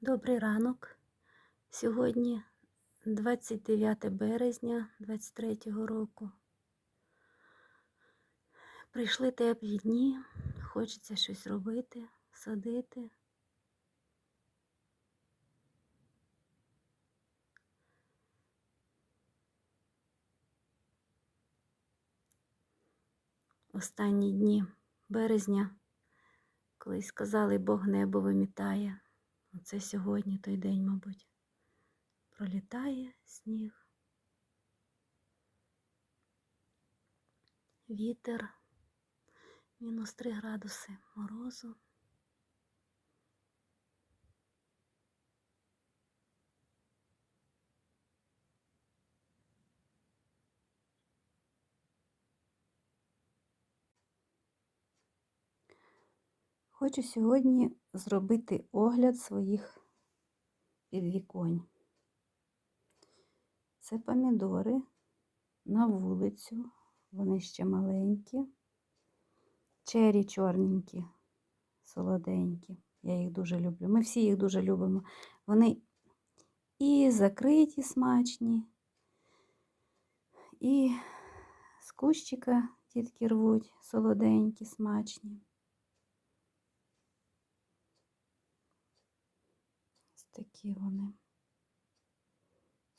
Добрий ранок. Сьогодні 29 березня 23 року. Прийшли теплі дні, хочеться щось робити, садити. Останні дні березня, колись сказали, Бог небо вимітає. Оце сьогодні той день, мабуть. Пролітає сніг. Вітер, мінус 3 градуси морозу. Хочу сьогодні зробити огляд своїх підвіконь. Це помідори на вулицю, вони ще маленькі, чері чорненькі, солоденькі. Я їх дуже люблю. Ми всі їх дуже любимо. Вони і закриті смачні, і з кущика тітки рвуть солоденькі, смачні. Ось такі вони.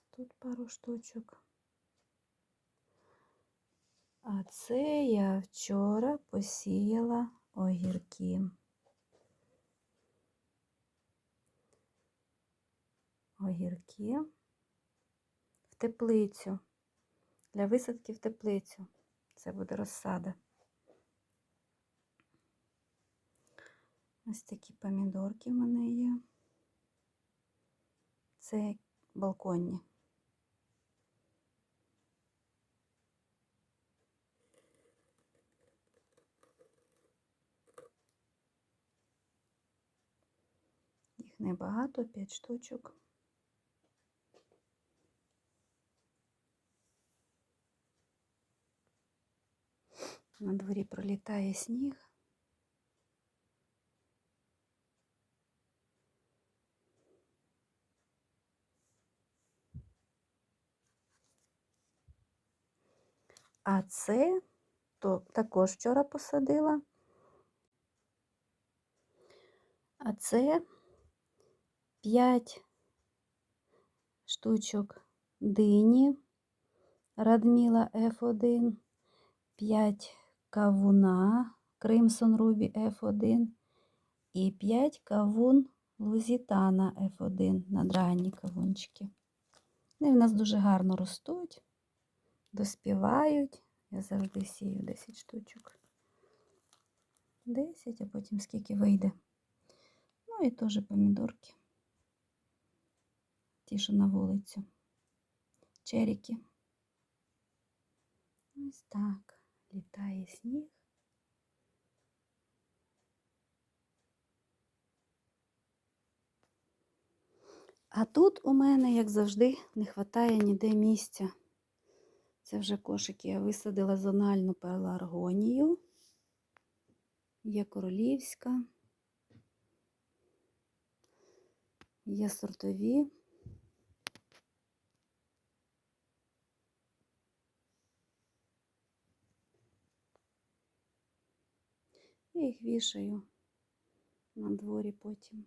Тут пару штучок. А це я вчора посіяла огірки. Огірки в теплицю. Для висадки в теплицю. Це буде розсада. Ось такі помідорки в мене є. Це балконні. Їх небагато, 5 штучок. На дворі пролітає сніг. А це то також вчора посадила. А це 5 штучок дині Радміла F1, 5 кавуна Crimson Ruby F1 і 5 кавун Лузітана F1 на надранні кавунчики. Вони в нас дуже гарно ростуть, доспівають. Я завжди сію 10 штучок. 10, а потім скільки вийде. Ну і теж помідорки. Ті, що на вулицю. Черіки. Ось так. Літає сніг. А тут у мене, як завжди, не вистачає ніде місця. Це вже кошики я висадила зональну пеларгонію. Є королівська. Є сортові. Я їх вішаю на дворі потім.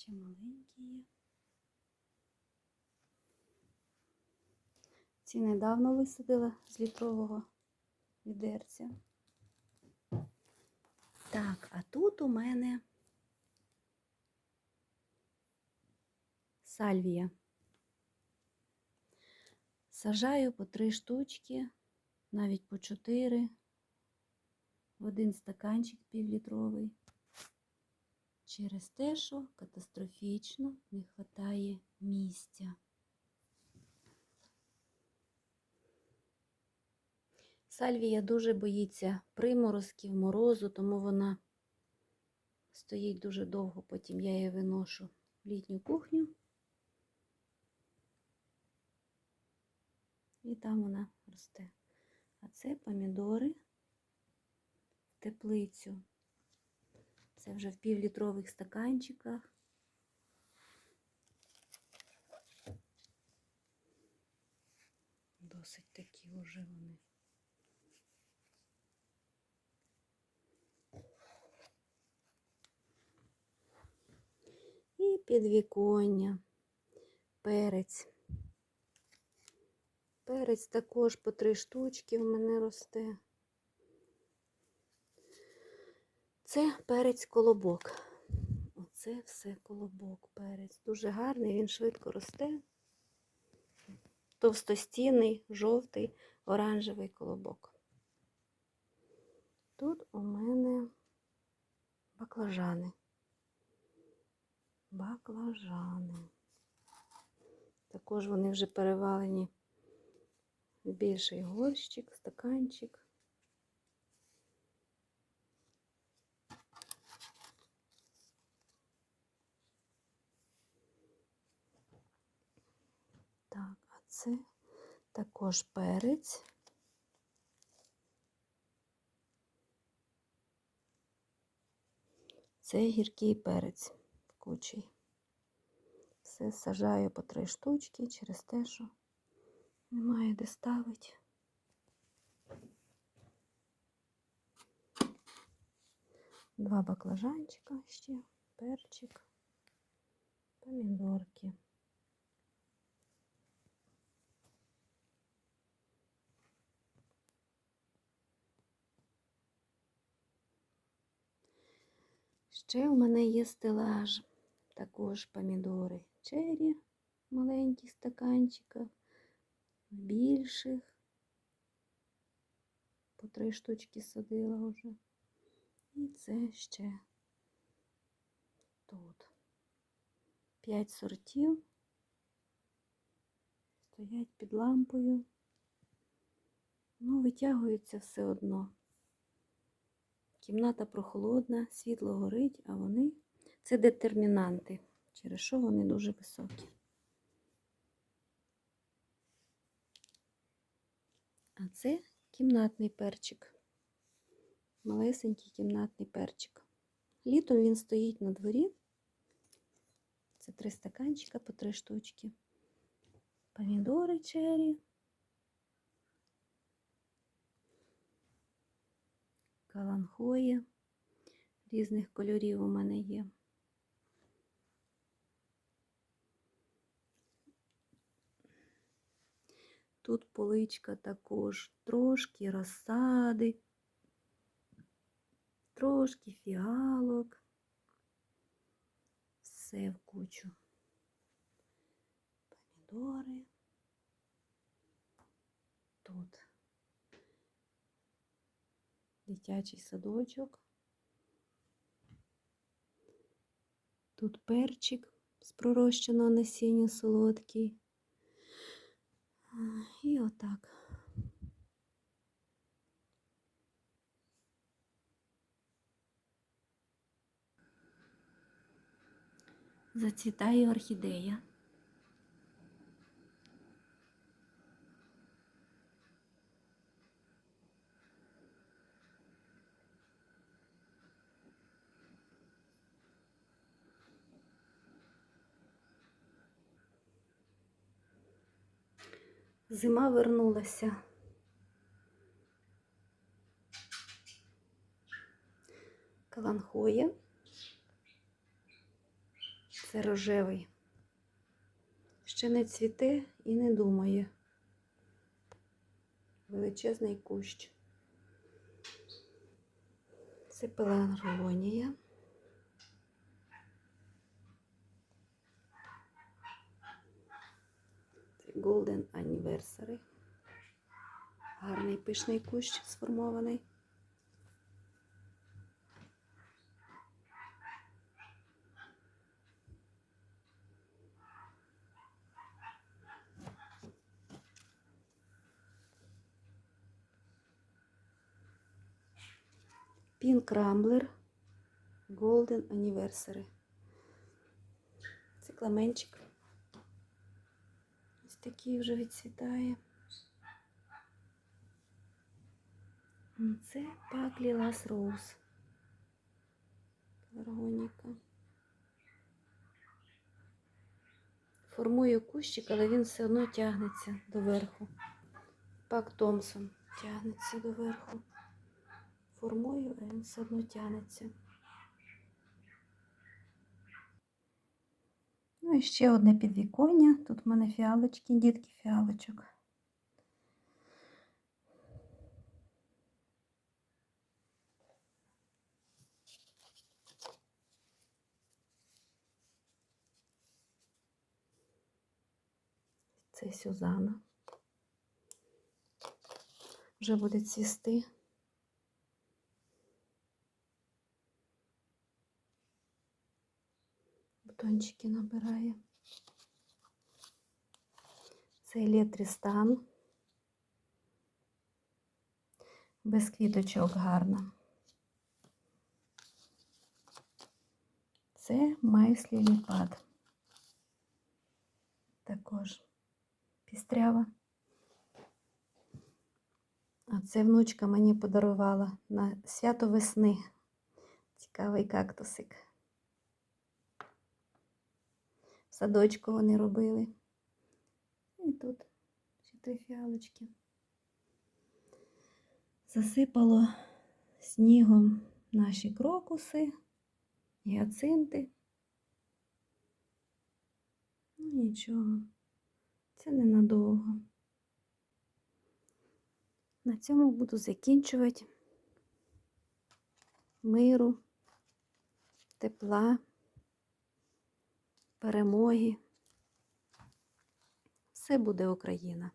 Ще маленькі є. Ці недавно висадила з літрового відерця. Так, а тут у мене сальвія. Сажаю по три штучки, навіть по чотири, в один стаканчик півлітровий через те, що катастрофічно не вистачає місця. Сальвія дуже боїться приморозків, морозу, тому вона стоїть дуже довго, потім я її виношу в літню кухню. І там вона росте. А це помідори в теплицю. Це вже в півлітрових стаканчиках. Досить такі вже вони. І підвіконня, перець. Перець також по три штучки в мене росте. Це перець колобок. Оце все колобок, перець. Дуже гарний, він швидко росте. Товстостінний, жовтий, оранжевий колобок. Тут у мене баклажани. Баклажани. Також вони вже перевалені в більший горщик, стаканчик. Це також перець. Це гіркий перець кучий. Все сажаю по три штучки через те, що немає де ставити. Два баклажанчика ще, перчик, помідорки. Ще в мене є стелаж, також помідори чері в маленьких стаканчиках, більших. По три штучки садила вже. І це ще тут. П'ять сортів. Стоять під лампою. Ну, витягуються все одно. Кімната прохолодна, світло горить, а вони це детермінанти, через що вони дуже високі. А це кімнатний перчик. Малесенький кімнатний перчик. Літом він стоїть на дворі. Це три стаканчика по три штучки. Помідори чері. Каланхої різних кольорів у мене є. Тут поличка також трошки розсади, трошки фіалок, все в кучу. Помідори. Тут дитячий садочок. Тут перчик з пророщеного насіння солодкий. І отак. Зацвітає орхідея. Зима вернулася. Каланхоє. Це рожевий. Ще не цвіте і не думає. Величезний кущ. Це пеларгонія. Golden Anniversary. Гарний пишний кущ сформований. Pink Rambler Golden Anniversary. Це кламенчик такий вже відсвітає. Це пак Лілас Роуз. Пеларгоніка. Формує кущик, але він все одно тягнеться доверху. Пак Томсон тягнеться доверху. Формую, а він все одно тягнеться. Ну і ще одне підвіконня. Тут в мене фіалочки, дітки фіалочок. Це Сюзана. Вже буде цвісти. Бутончики набирає. Це Лєтрістан. Без квіточок гарна. Це майслі ліпад. Також пістрява. А це внучка мені подарувала на свято весни. Цікавий кактусик. В садочку вони робили. І тут ще три фіалочки. Засипало снігом наші крокуси, гіацинти. Ну нічого, це ненадовго. На цьому буду закінчувати миру, тепла, перемоги. Все буде Україна.